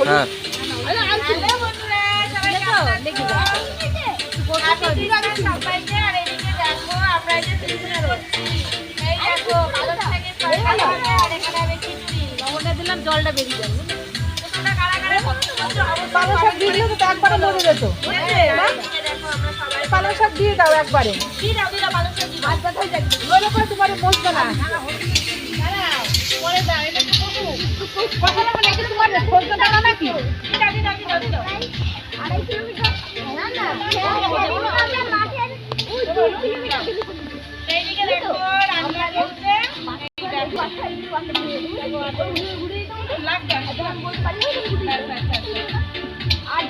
হ্যাঁ। জলটা বেরিয়ে যাবে পালং শাক দিয়ে দিলে একবারে মরে যেত। পালং শাক দিয়ে দাও একবারে। নইলে পরে তোমার বসবে না কথা না। কি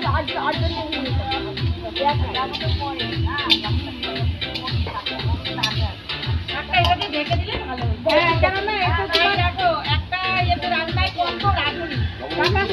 তোমার সরষে হ্যাঁ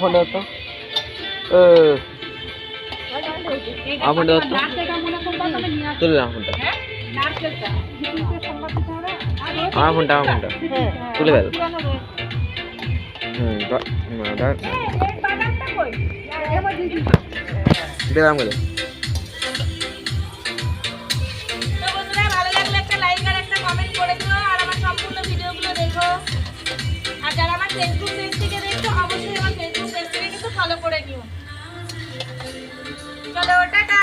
ফোন তো। আমার দাও তো। নারকেলটা করবা তবে নিয়ে আসবে তুলে দাও ফোনটা আমার ফোনটা আমার ফোনটা তুলে দাও হুম দিলাম গেলে। ফেসবুক পেজ থেকে দেখছ, অবশ্যই আমার ফেসবুক পেজ থেকে কিন্তু ফলো করে নিও। চলো, টাটা।